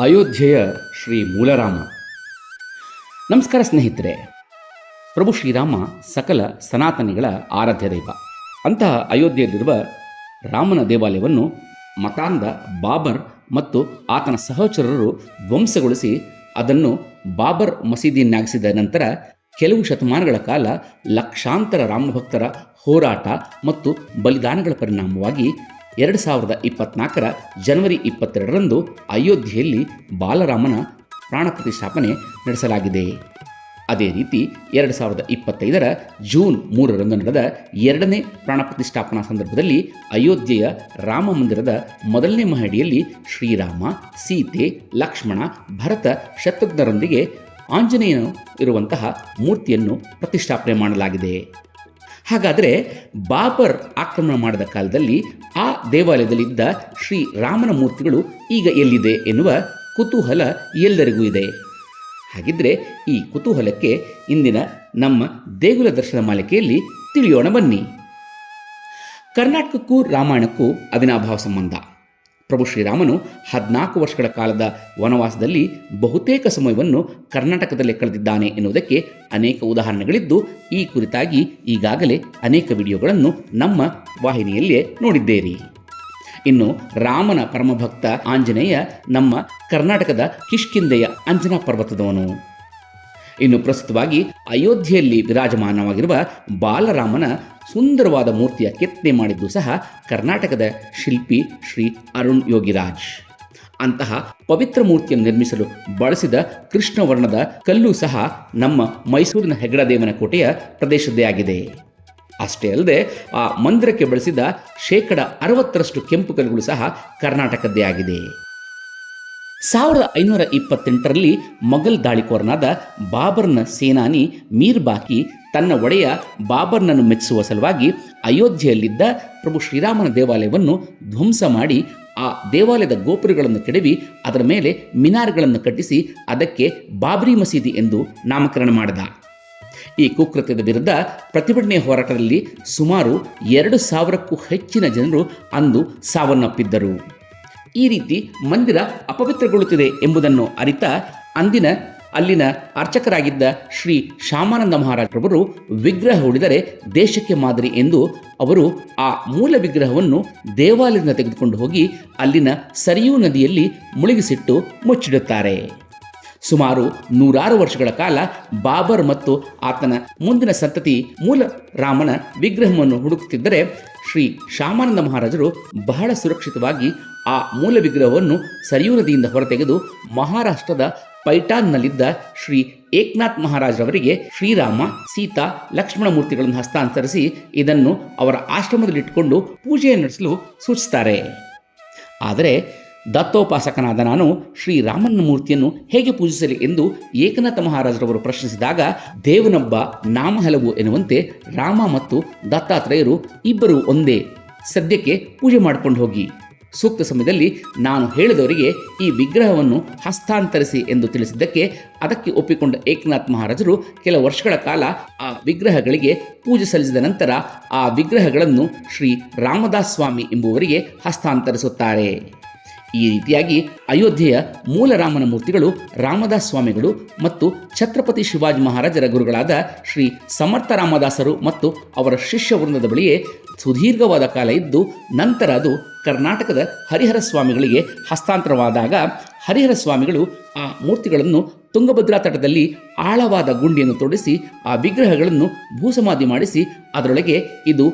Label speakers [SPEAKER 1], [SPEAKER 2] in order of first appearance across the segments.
[SPEAKER 1] ಅಯೋಧ್ಯೆಯ ಶ್ರೀ ಮೂಲರಾಮ. ನಮಸ್ಕಾರ ಸ್ನೇಹಿತರೆ. ಪ್ರಭು ಶ್ರೀರಾಮ ಸಕಲ ಸನಾತನಿಗಳ ಆರಾಧ್ಯ ದೈವ. ಅಂತಹ ಅಯೋಧ್ಯೆಯಲ್ಲಿರುವ ರಾಮನ ದೇವಾಲಯವನ್ನು ಮತಾಂಧ ಬಾಬರ್ ಮತ್ತು ಆತನ ಸಹಚರರು ಧ್ವಂಸಗೊಳಿಸಿ ಅದನ್ನು ಬಾಬರ್ ಮಸೀದಿಯನ್ನಾಗಿಸಿದ ನಂತರ ಕೆಲವು ಶತಮಾನಗಳ ಕಾಲ ಲಕ್ಷಾಂತರ ರಾಮಭಕ್ತರ ಹೋರಾಟ ಮತ್ತು ಬಲಿದಾನಗಳ ಪರಿಣಾಮವಾಗಿ ಎರಡು ಸಾವಿರದ ಇಪ್ಪತ್ನಾಲ್ಕರ ಜನವರಿ ಇಪ್ಪತ್ತೆರಡರಂದು ಅಯೋಧ್ಯೆಯಲ್ಲಿ ಬಾಲರಾಮನ ಪ್ರಾಣ ಪ್ರತಿಷ್ಠಾಪನೆ ನಡೆಸಲಾಗಿದೆ. ಅದೇ ರೀತಿ ಎರಡು ಸಾವಿರದ ಇಪ್ಪತ್ತೈದರ ಜೂನ್ ಮೂರರಂದು ನಡೆದ ಎರಡನೇ ಪ್ರಾಣ ಪ್ರತಿಷ್ಠಾಪನಾ ಸಂದರ್ಭದಲ್ಲಿ ಅಯೋಧ್ಯೆಯ ರಾಮ ಮಂದಿರದ ಮೊದಲನೇ ಮಹಡಿಯಲ್ಲಿ ಶ್ರೀರಾಮ, ಸೀತೆ, ಲಕ್ಷ್ಮಣ, ಭರತ ಶತ್ರುಘ್ನರೊಂದಿಗೆ ಆಂಜನೇಯನು ಇರುವಂತಹ ಮೂರ್ತಿಯನ್ನು ಪ್ರತಿಷ್ಠಾಪನೆ ಮಾಡಲಾಗಿದೆ. ಹಾಗಾದರೆ ಬಾಬರ್ ಆಕ್ರಮಣ ಮಾಡಿದ ಕಾಲದಲ್ಲಿ ಆ ದೇವಾಲಯದಲ್ಲಿದ್ದ ಶ್ರೀರಾಮನ ಮೂರ್ತಿಗಳು ಈಗ ಎಲ್ಲಿದೆ ಎನ್ನುವ ಕುತೂಹಲ ಎಲ್ಲರಿಗೂ ಇದೆ. ಹಾಗಿದ್ರೆ ಈ ಕುತೂಹಲಕ್ಕೆ ಇಂದಿನ ನಮ್ಮ ದೇಗುಲ ದರ್ಶನ ಮಾಲಿಕೆಯಲ್ಲಿ ತಿಳಿಯೋಣ ಬನ್ನಿ. ಕರ್ನಾಟಕಕ್ಕೂ ರಾಮಾಯಣಕ್ಕೂ ಅವಿನಾಭಾವ ಸಂಬಂಧ. ಪ್ರಭು ಶ್ರೀರಾಮನು ಹದಿನಾಲ್ಕು ವರ್ಷಗಳ ಕಾಲದ ವನವಾಸದಲ್ಲಿ ಬಹುತೇಕ ಸಮಯವನ್ನು ಕರ್ನಾಟಕದಲ್ಲೇ ಕಳೆದಿದ್ದಾನೆ ಎನ್ನುವುದಕ್ಕೆ ಅನೇಕ ಉದಾಹರಣೆಗಳಿದ್ದು, ಈ ಕುರಿತಾಗಿ ಈಗಾಗಲೇ ಅನೇಕ ವಿಡಿಯೋಗಳನ್ನು ನಮ್ಮ ವಾಹಿನಿಯಲ್ಲೇ ನೋಡಿದ್ದೇರಿ. ಇನ್ನು ರಾಮನ ಪರಮಭಕ್ತ ಆಂಜನೇಯ ನಮ್ಮ ಕರ್ನಾಟಕದ ಕಿಷ್ಕಿಂದೆಯ ಅಂಜನಾ ಪರ್ವತದವನು. ಇನ್ನು ಪ್ರಸ್ತುತವಾಗಿ ಅಯೋಧ್ಯೆಯಲ್ಲಿ ವಿರಾಜಮಾನವಾಗಿರುವ ಬಾಲರಾಮನ ಸುಂದರವಾದ ಮೂರ್ತಿಯ ಕೆತ್ತನೆ ಮಾಡಿದ್ದು ಸಹ ಕರ್ನಾಟಕದ ಶಿಲ್ಪಿ ಶ್ರೀ ಅರುಣ್ ಯೋಗಿರಾಜ್. ಅಂತಹ ಪವಿತ್ರ ಮೂರ್ತಿಯನ್ನು ನಿರ್ಮಿಸಲು ಬಳಸಿದ ಕೃಷ್ಣವರ್ಣದ ಕಲ್ಲು ಸಹ ನಮ್ಮ ಮೈಸೂರಿನ ಹೆಗ್ಗಡದೇವನ ಕೋಟೆಯ ಪ್ರದೇಶದ್ದೇ ಆಗಿದೆ. ಅಷ್ಟೇ ಅಲ್ಲದೆ, ಆ ಮಂದಿರಕ್ಕೆ ಬಳಸಿದ ಶೇಕಡ ಅರವತ್ತರಷ್ಟು ಕೆಂಪು ಕಲ್ಲುಗಳು ಸಹ ಕರ್ನಾಟಕದ್ದೇ ಆಗಿದೆ. ಸಾವಿರದ ಐನೂರ ಇಪ್ಪತ್ತೆಂಟರಲ್ಲಿ ಮೊಘಲ್ ದಾಳಿಕೋರನಾದ ಬಾಬರ್ನ ಸೇನಾನಿ ಮೀರ್ ಬಾಕಿ ತನ್ನ ಒಡೆಯ ಬಾಬರ್ನನ್ನು ಮೆಚ್ಚಿಸುವ ಸಲುವಾಗಿ ಅಯೋಧ್ಯೆಯಲ್ಲಿದ್ದ ಪ್ರಭು ಶ್ರೀರಾಮನ ದೇವಾಲಯವನ್ನು ಧ್ವಂಸ ಮಾಡಿ ಆ ದೇವಾಲಯದ ಗೋಪುರಗಳನ್ನು ಕೆಡವಿ ಅದರ ಮೇಲೆ ಮಿನಾರ್ಗಳನ್ನು ಕಟ್ಟಿಸಿ ಅದಕ್ಕೆ ಬಾಬ್ರಿ ಮಸೀದಿ ಎಂದು ನಾಮಕರಣ ಮಾಡಿದ. ಈ ಕುಕೃತ್ಯದ ವಿರುದ್ಧ ಪ್ರತಿಭಟನೆ ಹೋರಾಟದಲ್ಲಿ ಸುಮಾರು ಎರಡು ಸಾವಿರಕ್ಕೂ ಹೆಚ್ಚಿನ ಜನರು ಅಂದು ಸಾವನ್ನಪ್ಪಿದ್ದರು. ಈ ರೀತಿ ಮಂದಿರ ಅಪವಿತ್ರಗೊಳ್ಳುತ್ತಿದೆ ಎಂಬುದನ್ನು ಅರಿತ ಅಂದಿನ ಅಲ್ಲಿನ ಅರ್ಚಕರಾಗಿದ್ದ ಶ್ರೀ ಶ್ಯಾಮಾನಂದ ಮಹಾರಾಜರವರು ವಿಗ್ರಹ ಉಳಿದರೆ ದೇಶಕ್ಕೆ ಮಾದರಿ ಎಂದು ಅವರು ಆ ಮೂಲ ವಿಗ್ರಹವನ್ನು ದೇವಾಲಯದಿಂದ ತೆಗೆದುಕೊಂಡು ಹೋಗಿ ಅಲ್ಲಿನ ಸರಿಯೂ ನದಿಯಲ್ಲಿ ಮುಳುಗಿಸಿಟ್ಟು ಮುಚ್ಚಿಡುತ್ತಾರೆ. ಸುಮಾರು ನೂರಾರು ವರ್ಷಗಳ ಕಾಲ ಬಾಬರ್ ಮತ್ತು ಆತನ ಮುಂದಿನ ಸಂತತಿ ಮೂಲ ರಾಮನ ವಿಗ್ರಹವನ್ನು ಹುಡುಕುತ್ತಿದ್ದರೆ ಶ್ರೀ ಶಾಮಾನಂದ ಮಹಾರಾಜರು ಬಹಳ ಸುರಕ್ಷಿತವಾಗಿ ಆ ಮೂಲ ವಿಗ್ರಹವನ್ನು ಸರಿಯೂ ನದಿಯಿಂದ ಹೊರತೆಗೆದು ಮಹಾರಾಷ್ಟ್ರದ ಪೈಟಾನ್ನಲ್ಲಿದ್ದ ಶ್ರೀ ಏಕನಾಥ್ ಮಹಾರಾಜರವರಿಗೆ ಶ್ರೀರಾಮ, ಸೀತಾ ಲಕ್ಷ್ಮಣ ಮೂರ್ತಿಗಳನ್ನು ಹಸ್ತಾಂತರಿಸಿ ಇದನ್ನು ಅವರ ಆಶ್ರಮದಲ್ಲಿಟ್ಟುಕೊಂಡು ಪೂಜೆಯನ್ನು ನಡೆಸಲು ಸೂಚಿಸ್ತಾರೆ ಆದರೆ ದತ್ತೋಪಾಸಕನಾದ ನಾನು ಶ್ರೀರಾಮನ ಮೂರ್ತಿಯನ್ನು ಹೇಗೆ ಪೂಜಿಸಲಿ ಎಂದು ಏಕನಾಥ ಮಹಾರಾಜರವರು ಪ್ರಶ್ನಿಸಿದಾಗ, ದೇವನೊಬ್ಬ ನಾಮ ಹಲವು ಎನ್ನುವಂತೆ ರಾಮ ಮತ್ತು ದತ್ತಾತ್ರೇಯರು ಇಬ್ಬರು ಒಂದೇ ಸದ್ಯಕ್ಕೆ ಪೂಜೆ ಮಾಡಿಕೊಂಡು ಹೋಗಿ. ಸೂಕ್ತ ಸಮಯದಲ್ಲಿ ನಾನು ಹೇಳಿದವರಿಗೆ ಈ ವಿಗ್ರಹವನ್ನು ಹಸ್ತಾಂತರಿಸಿ ಎಂದು ತಿಳಿಸಿದ್ದಕ್ಕೆ ಅದಕ್ಕೆ ಒಪ್ಪಿಕೊಂಡ ಏಕನಾಥ್ ಮಹಾರಾಜರು ಕೆಲ ವರ್ಷಗಳ ಕಾಲ ಆ ವಿಗ್ರಹಗಳಿಗೆ ಪೂಜೆ ಸಲ್ಲಿಸಿದ ನಂತರ ಆ ವಿಗ್ರಹಗಳನ್ನು ಶ್ರೀ ರಾಮದಾಸ್ ಸ್ವಾಮಿ ಎಂಬುವರಿಗೆ ಹಸ್ತಾಂತರಿಸುತ್ತಾರೆ. ಈ ರೀತಿಯಾಗಿ ಅಯೋಧ್ಯೆಯ ಮೂಲ ರಾಮನ ಮೂರ್ತಿಗಳು ರಾಮದಾಸ್ ಸ್ವಾಮಿಗಳು ಮತ್ತು ಛತ್ರಪತಿ ಶಿವಾಜಿ ಮಹಾರಾಜರ ಗುರುಗಳಾದ ಶ್ರೀ ಸಮರ್ಥ ರಾಮದಾಸರು ಮತ್ತು ಅವರ ಶಿಷ್ಯ ವೃಂದದ ಬಳಿಯೇ ಸುದೀರ್ಘವಾದ ಕಾಲ ಇದ್ದು ನಂತರ ಅದು ಕರ್ನಾಟಕದ ಹರಿಹರ ಸ್ವಾಮಿಗಳಿಗೆ ಹಸ್ತಾಂತರವಾದಾಗ ಹರಿಹರ ಸ್ವಾಮಿಗಳು ಆ ಮೂರ್ತಿಗಳನ್ನು ತುಂಗಭದ್ರಾ ತಟದಲ್ಲಿ ಆಳವಾದ ಗುಂಡಿಯನ್ನು ತೊಡಿಸಿ ಆ ವಿಗ್ರಹಗಳನ್ನು ಭೂಸಮಾಧಿ ಮಾಡಿಸಿ ಅದರೊಳಗೆ ಇದು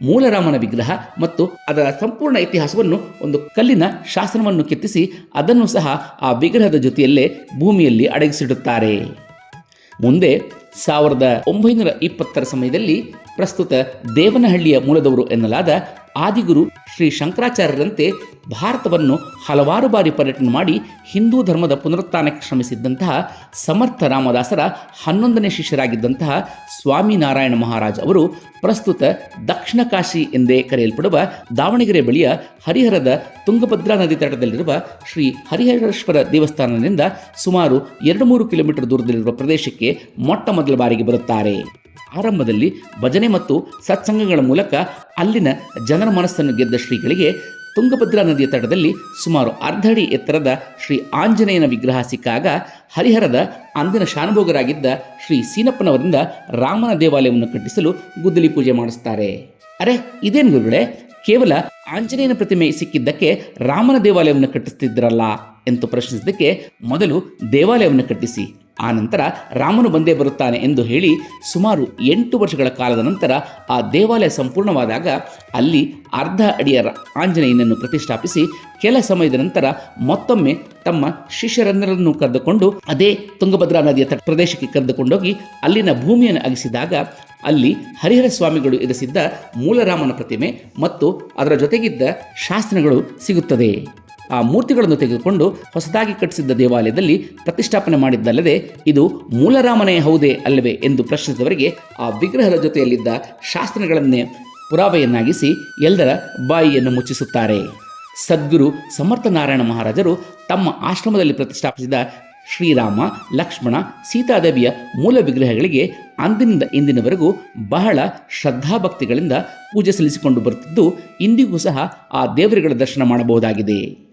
[SPEAKER 1] ಮೂಲರಾಮನ ವಿಗ್ರಹ ಮತ್ತು ಅದರ ಸಂಪೂರ್ಣ ಇತಿಹಾಸವನ್ನು ಒಂದು ಕಲ್ಲಿನ ಶಾಸನವನ್ನು ಕೆತ್ತಿಸಿ ಅದನ್ನು ಸಹ ಆ ವಿಗ್ರಹದ ಜೊತೆಯಲ್ಲೇ ಭೂಮಿಯಲ್ಲಿ ಅಡಗಿಸಿಡುತ್ತಾರೆ. ಮುಂದೆ ಸಾವಿರದ ಒಂಬೈನೂರ ಇಪ್ಪತ್ತರ ಸಮಯದಲ್ಲಿ ಪ್ರಸ್ತುತ ದೇವನಹಳ್ಳಿಯ ಮೂಲದವರು ಎನ್ನಲಾದ ಆದಿಗುರು ಶ್ರೀ ಶಂಕರಾಚಾರ್ಯರಂತೆ ಭಾರತವನ್ನು ಹಲವಾರು ಬಾರಿ ಪರ್ಯಟನೆ ಮಾಡಿ ಹಿಂದೂ ಧರ್ಮದ ಪುನರುತ್ಥಾನಕ್ಕೆ ಶ್ರಮಿಸಿದ್ದಂತಹ ಸಮರ್ಥ ರಾಮದಾಸರ ಹನ್ನೊಂದನೇ ಶಿಷ್ಯರಾಗಿದ್ದಂತಹ ಸ್ವಾಮಿನಾರಾಯಣ ಮಹಾರಾಜ್ ಅವರು ಪ್ರಸ್ತುತ ದಕ್ಷಿಣ ಕಾಶಿ ಎಂದೇ ಕರೆಯಲ್ಪಡುವ ದಾವಣಗೆರೆ ಬಳಿಯ ಹರಿಹರದ ತುಂಗಭದ್ರಾ ನದಿ ತಟದಲ್ಲಿರುವ ಶ್ರೀ ಹರಿಹರೇಶ್ವರ ದೇವಸ್ಥಾನದಿಂದ ಸುಮಾರು ಎರಡು ಮೂರು ಕಿಲೋಮೀಟರ್ ದೂರದಲ್ಲಿರುವ ಪ್ರದೇಶಕ್ಕೆ ಮೊಟ್ಟ ಮೊದಲ ಬಾರಿಗೆ ಬರುತ್ತಾರೆ. ಆರಂಭದಲ್ಲಿ ಭಜನೆ ಮತ್ತು ಸತ್ಸಂಗಗಳ ಮೂಲಕ ಅಲ್ಲಿನ ಜನರ ಮನಸ್ಸನ್ನು ಗೆದ್ದ ಶ್ರೀಗಳಿಗೆ ತುಂಗಭದ್ರಾ ನದಿಯ ತಟದಲ್ಲಿ ಸುಮಾರು ಅರ್ಧ ಅಡಿ ಎತ್ತರದ ಶ್ರೀ ಆಂಜನೇಯನ ವಿಗ್ರಹ ಸಿಕ್ಕಾಗ ಹರಿಹರದ ಅಂದಿನ ಶಾನುಭೋಗರಾಗಿದ್ದ ಶ್ರೀ ಸೀನಪ್ಪನವರಿಂದ ರಾಮನ ದೇವಾಲಯವನ್ನು ಕಟ್ಟಿಸಲು ಗುದ್ದಲಿ ಪೂಜೆ ಮಾಡಿಸ್ತಾರೆ. ಅರೆ, ಇದೇನು ಗುರುಗಳೇ? ಕೇವಲ ಆಂಜನೇಯನ ಪ್ರತಿಮೆ ಸಿಕ್ಕಿದ್ದಕ್ಕೆ ರಾಮನ ದೇವಾಲಯವನ್ನು ಕಟ್ಟಿಸ್ತಿದ್ರಲ್ಲ ಎಂದು ಪ್ರಶ್ನಿಸಿದ್ದಕ್ಕೆ ಮೊದಲು ದೇವಾಲಯವನ್ನು ಕಟ್ಟಿಸಿ. ಆ ನಂತರ ರಾಮನು ಬಂದೇ ಬರುತ್ತಾನೆ ಎಂದು ಹೇಳಿ ಸುಮಾರು ಎಂಟು ವರ್ಷಗಳ ಕಾಲದ ನಂತರ ಆ ದೇವಾಲಯ ಸಂಪೂರ್ಣವಾದಾಗ ಅಲ್ಲಿ ಅರ್ಧ ಅಡಿಯ ಆಂಜನೇಯನನ್ನು ಪ್ರತಿಷ್ಠಾಪಿಸಿ ಕೆಲ ಸಮಯದ ನಂತರ ಮತ್ತೊಮ್ಮೆ ತಮ್ಮ ಶಿಷ್ಯರನ್ನರನ್ನು ಕರೆದುಕೊಂಡು ಅದೇ ತುಂಗಭದ್ರಾ ನದಿಯ ತಟ ಪ್ರದೇಶಕ್ಕೆ ಕರೆದುಕೊಂಡೋಗಿ ಅಲ್ಲಿನ ಭೂಮಿಯನ್ನು ಅಗಿಸಿದಾಗ ಅಲ್ಲಿ ಹರಿಹರ ಸ್ವಾಮಿಗಳು ಇರಿಸಿದ್ದ ಮೂಲರಾಮನ ಪ್ರತಿಮೆ ಮತ್ತು ಅದರ ಜೊತೆಗಿದ್ದ ಶಾಸನಗಳು ಸಿಗುತ್ತದೆ. ಆ ಮೂರ್ತಿಗಳನ್ನು ತೆಗೆದುಕೊಂಡು ಹೊಸದಾಗಿ ಕಟ್ಟಿಸಿದ್ದ ದೇವಾಲಯದಲ್ಲಿ ಪ್ರತಿಷ್ಠಾಪನೆ ಮಾಡಿದ್ದಲ್ಲದೆ ಇದು ಮೂಲರಾಮನೇ ಹೌದೇ ಅಲ್ಲವೇ ಎಂದು ಪ್ರಶ್ನಿಸಿದವರಿಗೆ ಆ ವಿಗ್ರಹದ ಜೊತೆಯಲ್ಲಿದ್ದ ಶಾಸ್ತ್ರಗಳನ್ನೇ ಪುರಾವೆಯನ್ನಾಗಿಸಿ ಎಲ್ಲರ ಬಾಯಿಯನ್ನು ಮುಚ್ಚಿಸುತ್ತಾರೆ. ಸದ್ಗುರು ಸಮರ್ಥ ನಾರಾಯಣ ಮಹಾರಾಜರು ತಮ್ಮ ಆಶ್ರಮದಲ್ಲಿ ಪ್ರತಿಷ್ಠಾಪಿಸಿದ ಶ್ರೀರಾಮ, ಲಕ್ಷ್ಮಣ, ಸೀತಾದೇವಿಯ ಮೂಲ ವಿಗ್ರಹಗಳಿಗೆ ಅಂದಿನಿಂದ ಇಂದಿನವರೆಗೂ ಬಹಳ ಶ್ರದ್ಧಾಭಕ್ತಿಗಳಿಂದ ಪೂಜೆ ಸಲ್ಲಿಸಿಕೊಂಡು ಬರುತ್ತಿದ್ದು, ಇಂದಿಗೂ ಸಹ ಆ ದೇವರುಗಳ ದರ್ಶನ ಮಾಡಬಹುದಾಗಿದೆ.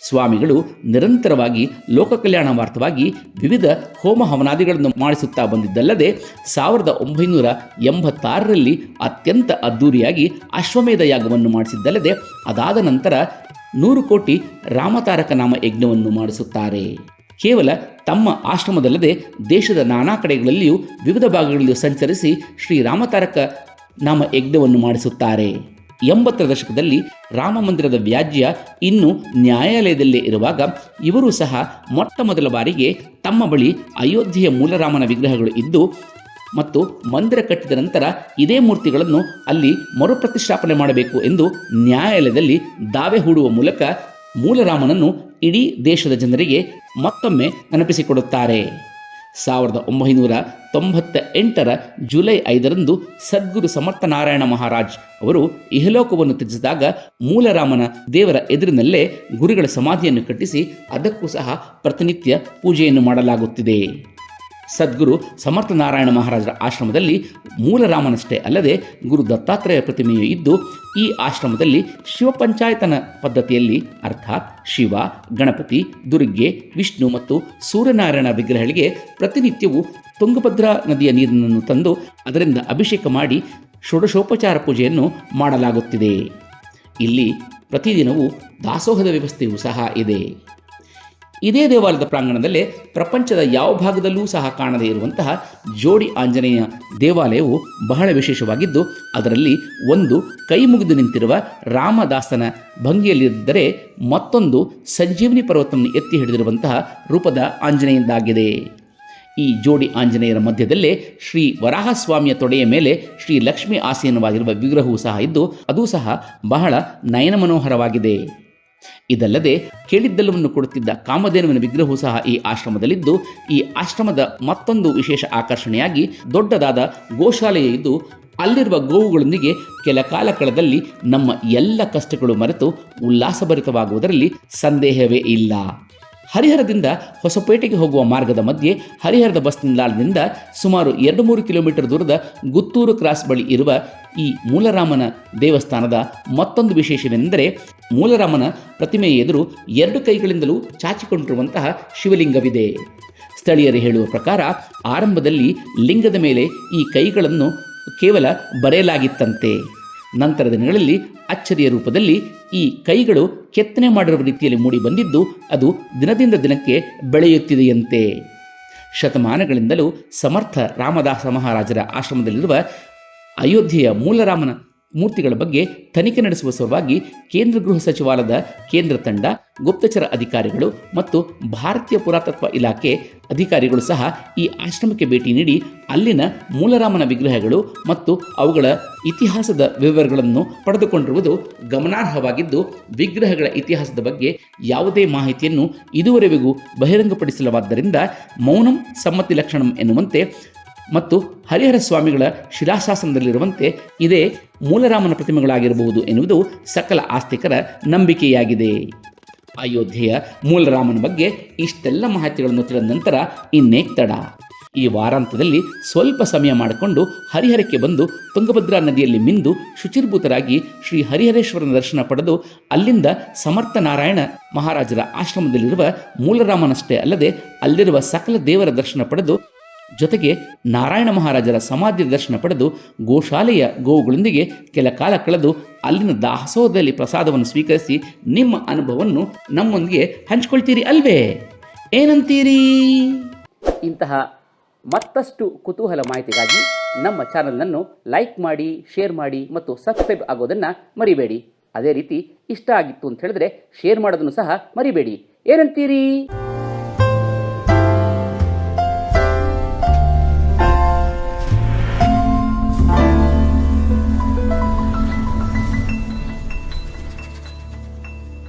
[SPEAKER 1] ಸ್ವಾಮಿಗಳು ನಿರಂತರವಾಗಿ ಲೋಕ ಕಲ್ಯಾಣಾರ್ಥವಾಗಿ ವಿವಿಧ ಹೋಮ ಹವನಾದಿಗಳನ್ನು ಮಾಡಿಸುತ್ತಾ ಬಂದಿದ್ದಲ್ಲದೆ ಸಾವಿರದ ಒಂಬೈನೂರ ಎಂಬತ್ತಾರರಲ್ಲಿ ಅತ್ಯಂತ ಅದ್ಧೂರಿಯಾಗಿ ಅಶ್ವಮೇಧ ಯಾಗವನ್ನು ಮಾಡಿಸಿದ್ದಲ್ಲದೆ ಅದಾದ ನಂತರ ನೂರು ಕೋಟಿ ರಾಮತಾರಕ ನಾಮ ಯಜ್ಞವನ್ನು ಮಾಡಿಸುತ್ತಾರೆ. ಕೇವಲ ತಮ್ಮ ಆಶ್ರಮದಲ್ಲದೆ ದೇಶದ ನಾನಾ ಕಡೆಗಳಲ್ಲಿಯೂ ವಿವಿಧ ಭಾಗಗಳಲ್ಲಿಯೂ ಸಂಚರಿಸಿ ಶ್ರೀ ರಾಮತಾರಕ ನಾಮ ಯಜ್ಞವನ್ನು ಮಾಡಿಸುತ್ತಾರೆ. ಎಂಬತ್ತರ ದಶಕದಲ್ಲಿ ರಾಮ ಮಂದಿರದ ವ್ಯಾಜ್ಯ ಇನ್ನು ನ್ಯಾಯಾಲಯದಲ್ಲೇ ಇರುವಾಗ ಇವರು ಸಹ ಮೊಟ್ಟ ಮೊದಲ ಬಾರಿಗೆ ತಮ್ಮ ಬಳಿ ಅಯೋಧ್ಯೆಯ ಮೂಲರಾಮನ ವಿಗ್ರಹಗಳು ಇದ್ದು ಮತ್ತು ಮಂದಿರ ಕಟ್ಟಿದ ನಂತರ ಇದೇ ಮೂರ್ತಿಗಳನ್ನು ಅಲ್ಲಿ ಮರುಪ್ರತಿಷ್ಠಾಪನೆ ಮಾಡಬೇಕು ಎಂದು ನ್ಯಾಯಾಲಯದಲ್ಲಿ ದಾವೆ ಹೂಡುವ ಮೂಲಕ ಮೂಲರಾಮನನ್ನು ಇಡೀ ದೇಶದ ಜನರಿಗೆ ಮತ್ತೊಮ್ಮೆ ನೆನಪಿಸಿಕೊಡುತ್ತಾರೆ. ಸಾವಿರದ ಒಂಬೈನೂರ ತೊಂಬತ್ತ ಎಂಟರ ಜುಲೈ ಐದರಂದು ಸದ್ಗುರು ಸಮರ್ಥ ನಾರಾಯಣ ಮಹಾರಾಜ್ ಅವರು ಇಹಲೋಕವನ್ನು ತ್ಯಜಿಸಿದಾಗ ಮೂಲರಾಮನ ದೇವರ ಎದುರಿನಲ್ಲೇ ಗುರುಗಳ ಸಮಾಧಿಯನ್ನು ಕಟ್ಟಿಸಿ ಅದಕ್ಕೂ ಸಹ ಪ್ರತಿನಿತ್ಯ ಪೂಜೆಯನ್ನು ಮಾಡಲಾಗುತ್ತಿದೆ. ಸದ್ಗುರು ಸಮರ್ಥ ನಾರಾಯಣ ಮಹಾರಾಜರ ಆಶ್ರಮದಲ್ಲಿ ಮೂಲರಾಮನಷ್ಟೇ ಅಲ್ಲದೆ ಗುರು ದತ್ತಾತ್ರೇಯ ಪ್ರತಿಮೆಯು ಇದ್ದು, ಈ ಆಶ್ರಮದಲ್ಲಿ ಶಿವಪಂಚಾಯತನ ಪದ್ಧತಿಯಲ್ಲಿ ಅರ್ಥಾತ್ ಶಿವ, ಗಣಪತಿ, ದುರ್ಗೆ, ವಿಷ್ಣು ಮತ್ತು ಸೂರ್ಯನಾರಾಯಣ ವಿಗ್ರಹಗಳಿಗೆ ಪ್ರತಿನಿತ್ಯವೂ ತುಂಗಭದ್ರಾ ನದಿಯ ನೀರನ್ನು ತಂದು ಅದರಿಂದ ಅಭಿಷೇಕ ಮಾಡಿ ಷೋಡಶೋಪಚಾರ ಪೂಜೆಯನ್ನು ಮಾಡಲಾಗುತ್ತಿದೆ. ಇಲ್ಲಿ ಪ್ರತಿದಿನವೂ ದಾಸೋಹದ ವ್ಯವಸ್ಥೆಯೂ ಸಹ ಇದೆ. ಇದೇ ದೇವಾಲಯದ ಪ್ರಾಂಗಣದಲ್ಲೇ ಪ್ರಪಂಚದ ಯಾವ ಭಾಗದಲ್ಲೂ ಸಹ ಕಾಣದೇ ಇರುವಂತಹ ಜೋಡಿ ಆಂಜನೇಯ ದೇವಾಲಯವು ಬಹಳ ವಿಶೇಷವಾಗಿದ್ದು, ಅದರಲ್ಲಿ ಒಂದು ಕೈ ಮುಗಿದು ನಿಂತಿರುವ ರಾಮದಾಸನ ಭಂಗಿಯಲ್ಲಿದ್ದರೆ ಮತ್ತೊಂದು ಸಂಜೀವನಿ ಪರ್ವತವನ್ನು ಎತ್ತಿ ಹಿಡಿದಿರುವಂತಹ ರೂಪದ ಆಂಜನೇಯದ್ದಾಗಿದೆ. ಈ ಜೋಡಿ ಆಂಜನೇಯರ ಮಧ್ಯದಲ್ಲೇ ಶ್ರೀ ವರಾಹಸ್ವಾಮಿಯ ತೊಡೆಯ ಮೇಲೆ ಶ್ರೀ ಲಕ್ಷ್ಮಿ ಆಸೀನವಾಗಿರುವ ವಿಗ್ರಹವೂ ಸಹ ಇದ್ದು, ಅದೂ ಸಹ ಬಹಳ ನಯನ ಮನೋಹರವಾಗಿದೆ ಇದಲ್ಲದೆ ಕೇಳಿದ್ದೆಲ್ಲವನ್ನು ಕೊಡುತ್ತಿದ್ದ ಕಾಮಧೇನುವಿನ ವಿಗ್ರಹವು ಸಹ ಈ ಆಶ್ರಮದಲ್ಲಿದ್ದು, ಈ ಆಶ್ರಮದ ಮತ್ತೊಂದು ವಿಶೇಷ ಆಕರ್ಷಣೆಯಾಗಿ ದೊಡ್ಡದಾದ ಗೋಶಾಲೆಯೇ ಇದ್ದು ಅಲ್ಲಿರುವ ಗೋವುಗಳೊಂದಿಗೆ ಕೆಲ ಕಾಲ ಕಳೆದಲ್ಲಿ ನಮ್ಮ ಎಲ್ಲ ಕಷ್ಟಗಳು ಮರೆತು ಉಲ್ಲಾಸಭರಿತವಾಗುವುದರಲ್ಲಿ ಸಂದೇಹವೇ ಇಲ್ಲ. ಹರಿಹರದಿಂದ ಹೊಸಪೇಟೆಗೆ ಹೋಗುವ ಮಾರ್ಗದ ಮಧ್ಯೆ ಹರಿಹರದ ಬಸ್ ನಿಲ್ದಾಣದಿಂದ ಸುಮಾರು ಎರಡು ಮೂರು ಕಿಲೋಮೀಟರ್ ದೂರದ ಗುತ್ತೂರು ಕ್ರಾಸ್ ಬಳಿ ಇರುವ ಈ ಮೂಲರಾಮನ ದೇವಸ್ಥಾನದ ಮತ್ತೊಂದು ವಿಶೇಷವೆಂದರೆ ಮೂಲರಾಮನ ಪ್ರತಿಮೆಯ ಎದುರು ಎರಡು ಕೈಗಳಿಂದಲೂ ಚಾಚಿಕೊಂಡಿರುವಂತಹ ಶಿವಲಿಂಗವಿದೆ. ಸ್ಥಳೀಯರು ಹೇಳುವ ಪ್ರಕಾರ ಆರಂಭದಲ್ಲಿ ಲಿಂಗದ ಮೇಲೆ ಈ ಕೈಗಳನ್ನು ಕೇವಲ ಬರೆಯಲಾಗಿತ್ತಂತೆ. ನಂತರ ದಿನಗಳಲ್ಲಿ ಅಚ್ಚರಿಯ ರೂಪದಲ್ಲಿ ಈ ಕೈಗಳು ಕೆತ್ತನೆ ಮಾಡಿರುವ ರೀತಿಯಲ್ಲಿ ಮೂಡಿ ಬಂದಿದ್ದು ಅದು ದಿನದಿಂದ ದಿನಕ್ಕೆ ಬೆಳೆಯುತ್ತಿದೆಯಂತೆ. ಶತಮಾನಗಳಿಂದಲೂ ಸಮರ್ಥ ರಾಮದಾಸ ಮಹಾರಾಜರ ಆಶ್ರಮದಲ್ಲಿರುವ ಅಯೋಧ್ಯೆಯ ಮೂಲರಾಮನ ಮೂರ್ತಿಗಳ ಬಗ್ಗೆ ತನಿಖೆ ನಡೆಸುವ ಸಲುವಾಗಿ ಕೇಂದ್ರ ಗೃಹ ಸಚಿವಾಲಯದ ಕೇಂದ್ರ ತಂಡ, ಗುಪ್ತಚರ ಅಧಿಕಾರಿಗಳು ಮತ್ತು ಭಾರತೀಯ ಪುರಾತತ್ವ ಇಲಾಖೆ ಅಧಿಕಾರಿಗಳು ಸಹ ಈ ಆಶ್ರಮಕ್ಕೆ ಭೇಟಿ ನೀಡಿ ಅಲ್ಲಿನ ಮೂಲರಾಮನ ವಿಗ್ರಹಗಳು ಮತ್ತು ಅವುಗಳ ಇತಿಹಾಸದ ವಿವರಗಳನ್ನು ಪಡೆದುಕೊಂಡಿರುವುದು ಗಮನಾರ್ಹವಾಗಿದ್ದು, ವಿಗ್ರಹಗಳ ಇತಿಹಾಸದ ಬಗ್ಗೆ ಯಾವುದೇ ಮಾಹಿತಿಯನ್ನು ಇದುವರೆಗೂ ಬಹಿರಂಗಪಡಿಸಲವಾದ್ದರಿಂದ ಮೌನಂ ಸಮ್ಮತಿ ಲಕ್ಷಣಂ ಎನ್ನುವಂತೆ ಮತ್ತು ಹರಿಹರ ಸ್ವಾಮಿಗಳ ಶಿಲಾಶಾಸನದಲ್ಲಿರುವಂತೆ ಇದೇ ಮೂಲರಾಮನ ಪ್ರತಿಮೆಗಳಾಗಿರಬಹುದು ಎನ್ನುವುದು ಸಕಲ ಆಸ್ತಿಕರ ನಂಬಿಕೆಯಾಗಿದೆ. ಅಯೋಧ್ಯೆಯ ಮೂಲರಾಮನ ಬಗ್ಗೆ ಇಷ್ಟೆಲ್ಲ ಮಾಹಿತಿಗಳನ್ನು ತಿಳಿದ ನಂತರ ಇನ್ನೇ ತಡ. ಈ ವಾರಾಂತ್ಯದಲ್ಲಿ ಸ್ವಲ್ಪ ಸಮಯ ಮಾಡಿಕೊಂಡು ಹರಿಹರಕ್ಕೆ ಬಂದು ತುಂಗಭದ್ರಾ ನದಿಯಲ್ಲಿ ಮಿಂದು ಶುಚಿರ್ಭೂತರಾಗಿ ಶ್ರೀ ಹರಿಹರೇಶ್ವರನ ದರ್ಶನ ಪಡೆದು ಅಲ್ಲಿಂದ ಸಮರ್ಥ ನಾರಾಯಣ ಮಹಾರಾಜರ ಆಶ್ರಮದಲ್ಲಿರುವ ಮೂಲರಾಮನಷ್ಟೇ ಅಲ್ಲದೆ ಅಲ್ಲಿರುವ ಸಕಲ ದೇವರ ದರ್ಶನ ಪಡೆದು ಜೊತೆಗೆ ನಾರಾಯಣ ಮಹಾರಾಜರ ಸಮಾಧಿ ದರ್ಶನ ಪಡೆದು ಗೋಶಾಲೆಯ ಗೋವುಗಳೊಂದಿಗೆ ಕೆಲ ಕಾಲ ಕಳೆದು ಅಲ್ಲಿನ ದಾಸೋಹದಲ್ಲಿ ಪ್ರಸಾದವನ್ನು ಸ್ವೀಕರಿಸಿ ನಿಮ್ಮ ಅನುಭವವನ್ನು ನಮ್ಮೊಂದಿಗೆ ಹಂಚಿಕೊಳ್ತೀರಿ ಅಲ್ವೇ? ಏನಂತೀರಿ? ಇಂತಹ ಮತ್ತಷ್ಟು ಕುತೂಹಲ ಮಾಹಿತಿಗಾಗಿ ನಮ್ಮ ಚಾನಲನ್ನು ಲೈಕ್ ಮಾಡಿ, ಶೇರ್ ಮಾಡಿ ಮತ್ತು ಸಬ್ಸ್ಕ್ರೈಬ್ ಆಗೋದನ್ನು ಮರಿಬೇಡಿ. ಅದೇ ರೀತಿ ಇಷ್ಟ ಆಗಿತ್ತು ಅಂತ ಹೇಳಿದ್ರೆ ಶೇರ್ ಮಾಡೋದನ್ನು ಸಹ ಮರಿಬೇಡಿ. ಏನಂತೀರಿ?